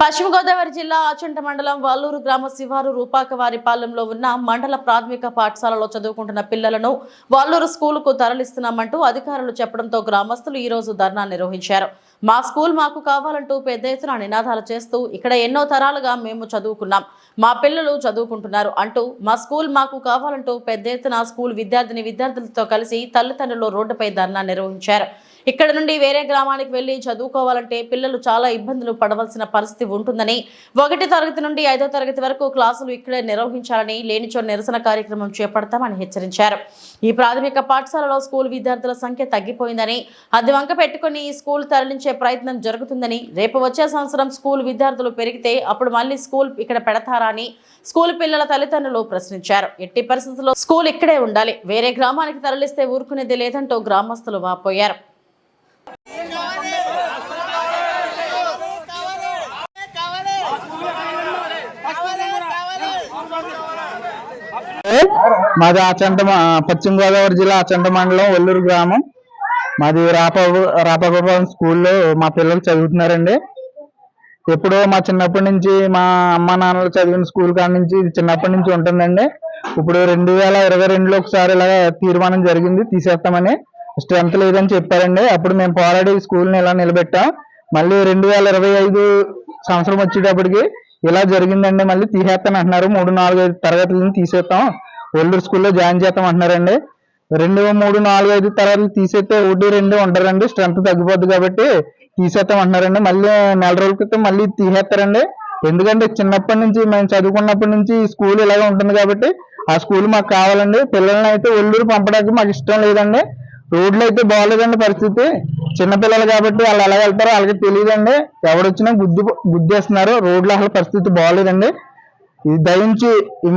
పశ్చిమ గోదావరి జిల్లా ఆచంట మండలం వల్లూరు గ్రామ శివారు రూపాకవారిపాలెంలో ఉన్న మండల ప్రాథమిక పాఠశాలలో చదువుకుంటున్న పిల్లలను వల్లూరు స్కూలుకు తరలిస్తున్నామంటూ అధికారులు చెప్పడంతో గ్రామస్తులు ఈరోజు ధర్నా నిర్వహించారు. మా స్కూల్ మాకు కావాలంటూ పెద్ద ఎత్తున నినాదాలు చేస్తూ ఇక్కడ ఎన్నో తరాలుగా మేము చదువుకున్నాం. మా పిల్లలు చదువుకుంటున్నారు అంటూ మా స్కూల్ మాకు కావాలంటూ పెద్ద ఎత్తున స్కూల్ విద్యార్థిని విద్యార్థులతో కలిసి తల్లిదండ్రులు రోడ్డుపై ధర్నా నిర్వహించారు. ఇక్కడ నుండి వేరే గ్రామానికి వెళ్ళి చదువుకోవాలంటే పిల్లలు చాలా ఇబ్బందులు పడవలసిన పరిస్థితి ఉంటుందని ఒకటి తరగతి నుండి ఐదో తరగతి వరకు క్లాసులు ఇక్కడే నిర్వహించాలని లేనిచో నిరసన కార్యక్రమం చేపడతామని హెచ్చరించారు. ఈ ప్రాథమిక పాఠశాలలో స్కూల్ విద్యార్థుల సంఖ్య తగ్గిపోయిందని అది వంక పెట్టుకుని ఈ స్కూల్ తరలించే ప్రయత్నం జరుగుతుందని రేపు వచ్చే సంవత్సరం స్కూల్ విద్యార్థులు పెరిగితే అప్పుడు మళ్ళీ స్కూల్ ఇక్కడ పెడతారా అని స్కూల్ పిల్లల తల్లిదండ్రులు ప్రశ్నించారు. ఎట్టి పరిస్థితుల్లో స్కూల్ ఇక్కడే ఉండాలి వేరే గ్రామానికి తరలిస్తే ఊరుకునేది లేదంటూ గ్రామస్తులు వాపోయారు. మాది ఆచంట పశ్చిమ గోదావరి జిల్లా ఆచంట మండలం ఒల్లూరు గ్రామం. మాది రాప రాపగోపాలం స్కూల్లో మా పిల్లలు చదువుతున్నారండి. ఎప్పుడో మా చిన్నప్పటి నుంచి మా అమ్మ నాన్నలు చదివిన స్కూల్ కాడ నుంచి ఇది చిన్నప్పటి నుంచి ఉంటుందండి. ఇప్పుడు రెండు వేల ఇరవై రెండులో ఒకసారి ఇలా తీర్మానం జరిగింది తీసేస్తామని. స్ట్రెంత్ లేదని చెప్పారండి. అప్పుడు మేము పోరాడి స్కూల్ని ఇలా నిలబెట్టాం. మళ్ళీ రెండు వేల ఇరవై ఐదు సంవత్సరం వచ్చేటప్పటికి ఇలా జరిగిందండి. మళ్ళీ తీసేస్తాను అంటున్నారు మూడు నాలుగు ఐదు తరగతులను తీసేస్తాం. ఒల్లూరు స్కూల్లో జాయిన్ చేస్తాం అంటున్నారండి. రెండు మూడు నాలుగు ఐదు తరగతులు తీసేస్తే ఒకటి రెండు ఉంటారండి స్ట్రెంత్ తగ్గిపోద్ది కాబట్టి తీసేస్తాం అంటున్నారండి. మళ్ళీ నెల రోజుల క్రితం మళ్ళీ తీసేస్తారండి. ఎందుకంటే చిన్నప్పటి నుంచి మేము చదువుకున్నప్పటి నుంచి స్కూల్ ఇలాగే ఉంటుంది కాబట్టి ఆ స్కూల్ మాకు కావాలండి. పిల్లల్ని అయితే ఒల్లూరు పంపడానికి మాకు ఇష్టం లేదండి. రోడ్లు అయితే బాగాలేదండి పరిస్థితి. చిన్నపిల్లలు కాబట్టి వాళ్ళు ఎలా వెళ్తారో వాళ్ళకి తెలియదండి. ఎవడొచ్చినా గుద్ది గుద్దేస్తున్నారు. రోడ్లు అసలు పరిస్థితి బాగాలేదండి ఇది దయించి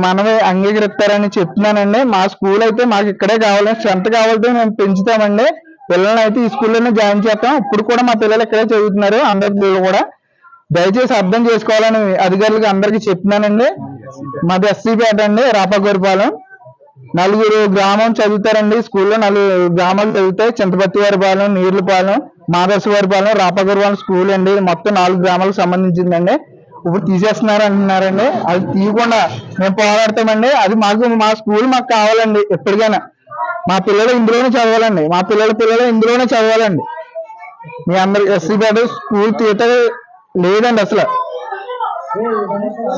మనమే అంగీకరిస్తారని చెప్తున్నానండి. మా స్కూల్ అయితే మాకు ఇక్కడే కావాలి. స్ట్రెంత్ కావాలంటే మేము పెంచుతామండి. పిల్లల్ని అయితే ఈ స్కూల్లోనే జాయిన్ చేస్తాం. ఇప్పుడు కూడా మా పిల్లలు ఇక్కడే చదువుతున్నారు. అందరి పిల్లలు కూడా దయచేసి అర్థం చేసుకోవాలని అధికారులకు అందరికీ చెప్తున్నానండి. మాది ఎస్సీపేట అండి రాపగోరిపాలెం. నలుగురు గ్రామం చదువుతారండి. స్కూల్లో నలుగురు గ్రామాలు చదువుతాయి. చింతపత్తివారిపాలెం నీర్లపాలెం మాదర్శవారిపాలెం రాపగోరిపాలెం స్కూల్ అండి. మొత్తం నాలుగు గ్రామాలకు సంబంధించిందండి. ఇప్పుడు తీసేస్తున్నారు అంటున్నారండి. అది తీయకుండా మేము పోరాడతామండి. అది మాకు మా స్కూల్ మాకు కావాలండి ఎప్పటికైనా. మా పిల్లలు ఇందులోనే చదవాలండి. మా పిల్లల పిల్లలు ఇందులోనే చదవాలండి. మీ అందరు ఎస్సీ గారు స్కూల్ తీత లేదండి అసలు.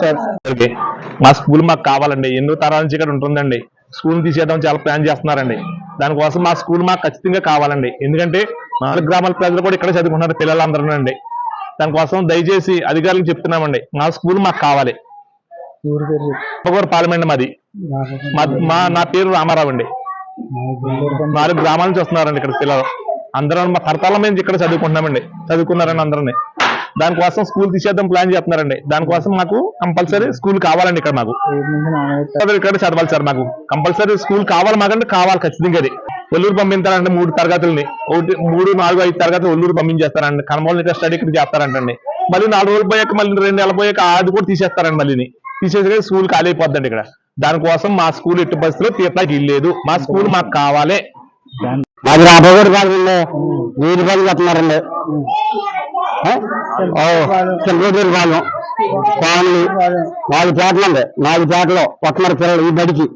సరే. ఓకే మా స్కూల్ మాకు కావాలండి. ఎన్నో తరాల నుంచి ఇక్కడ ఉంటుందండి. స్కూల్ తీసేద్దాం చాలా ప్లాన్ చేస్తున్నారండి. దానికోసం మా స్కూల్ మాకు ఖచ్చితంగా కావాలండి. ఎందుకంటే నాలుగు గ్రామాల ప్రజలు కూడా ఇక్కడ చదువుకుంటున్నారు పిల్లలందరూ అండి దానికోసం దయచేసి అధికారులకు చెప్తున్నామండి. మా స్కూల్ మాకు కావాలి. ఊరి పార్లమెంట్ మాది. మా నా పేరు రామారావు అండి. నాలుగు గ్రామాల నుంచి వస్తున్నారండి ఇక్కడ పిల్లలు. అందరూ మా తరతరాల నుంచి ఇక్కడ చదువుకుంటున్నామండి. చదువుకున్నారండి అందరినీ. దానికోసం స్కూల్ తీసేద్దాం ప్లాన్ చేస్తున్నారండి. దానికోసం మాకు కంపల్సరీ స్కూల్ కావాలండి ఇక్కడ మాకు. ఇక్కడ చదవాలి సార్ మాకు. కంపల్సరీ స్కూల్ కావాలి మాకంటే కావాలి ఖచ్చితంగా అది. ఒల్లూరు పంపించారంటే మూడు తరగతుల్ని. ఒకటి మూడు నాలుగు ఐదు తరగతులు ఒల్లూరు పంపించేస్తారండి. కనమూల ఇక్కడ స్టడీ ఇక్కడ చేస్తారంటండి. మళ్ళీ నాలుగు రోజులు పోయాక మళ్ళీ రెండు నెలలు పోయాక అది కూడా తీసేస్తారండి మళ్ళీ తీసేసి స్కూల్ ఖాళీ అయిపోద్దండి ఇక్కడ. దానికోసం మా స్కూల్ ఎట్టి పరిస్థితిలో తీర్థాకి లేదు మా స్కూల్ మాకు కావాలి. మాది రాబోగారు కాదండి వీరి పని కట్టినారండి చంద్రబాబు పాలెం కాలనీ నాలుగు పేటలు నాలుగు పేటలో వస్తున్నారు పిల్లలు. ఈ బడికి.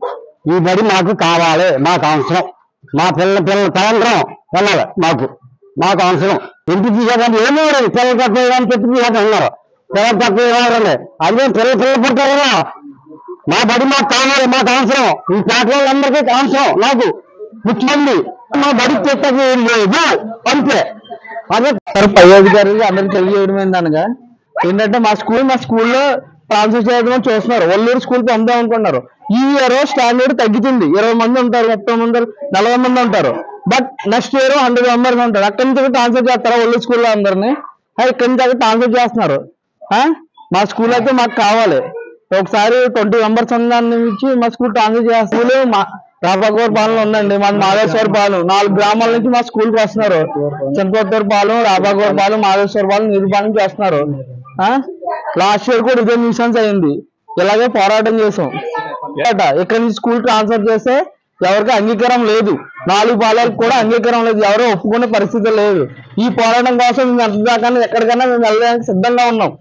ఈ బడి మాకు కావాలి. మాకు అవసరం. మా పిల్లల పిల్లల తలంతరం వెళ్ళాలి మాకు. మాకు అవసరం. పెట్టి తీసేదాన్ని ఏమో లేదు. పిల్లలు తక్కువ అని చెప్పి తీసేది ఉన్నారు పిల్లలు తక్కువ ఏమన్నారండి అదే పిల్లలు పిల్లలు పుడతారు కదా. మా బడి మాకు కావాలి మాకు అవసరం. ఈ పేట అందరికీ అవసరం నాకు. ముఖ్యమంత్రి మా బడికి తెచ్చకి లేదు. అంతే. అదే పై అధికారులు అందరికి తెలియజేయడం ఏందనగా ఏంటంటే మా స్కూల్ మా స్కూల్లో ట్రాన్స్ఫర్ చేయడం చూస్తున్నారు. ఒల్లూరు స్కూల్ పొందాం అనుకున్నారు. ఈ ఇయర్ స్టాండర్డ్ తగ్గుతుంది. ఇరవై మంది ఉంటారు ముప్పై మంది నలభై మంది ఉంటారు. But next year hundred members ఉంటారు. అక్కడి నుంచి ట్రాన్స్ఫర్ చేస్తారా ఒళ్ళు స్కూల్లో అందరినీ? ఇక్కడి నుంచి అక్కడ ట్రాన్స్ఫర్ చేస్తున్నారు. ఆ? మా స్కూల్ అయితే మాకు కావాలి. ఒకసారి ట్వంటీ మెంబర్స్ ఉందాన్ని ఇచ్చి మా స్కూల్ ట్రాన్స్ఫర్ చేస్తారు. మా రాపగోర్ పాలన ఉందండి. మాది మాధేశ్వర పాలెం. నాలుగు గ్రామాల నుంచి మా స్కూల్కి వస్తున్నారు. చింతకొత్తూరు పాలెం రాఫాగూర్ పాలెం మాధేశ్వర పాలెం నిరుపాలెం చేస్తున్నారు. లాస్ట్ ఇయర్ కూడా ఇదే న్యూసెన్స్ అయింది. ఇలాగే పోరాటం చేసాం. ఇక్కడ నుంచి స్కూల్ ట్రాన్స్ఫర్ చేస్తే ఎవరికి అంగీకారం లేదు. నాలుగు పాలాలకు కూడా అంగీకారం లేదు. ఎవరో ఒప్పుకునే పరిస్థితి లేదు. ఈ పోరాటం కోసం మేము ఎంత దాకా ఎక్కడికైనా మేము వెళ్ళడానికి సిద్ధంగా ఉన్నాం.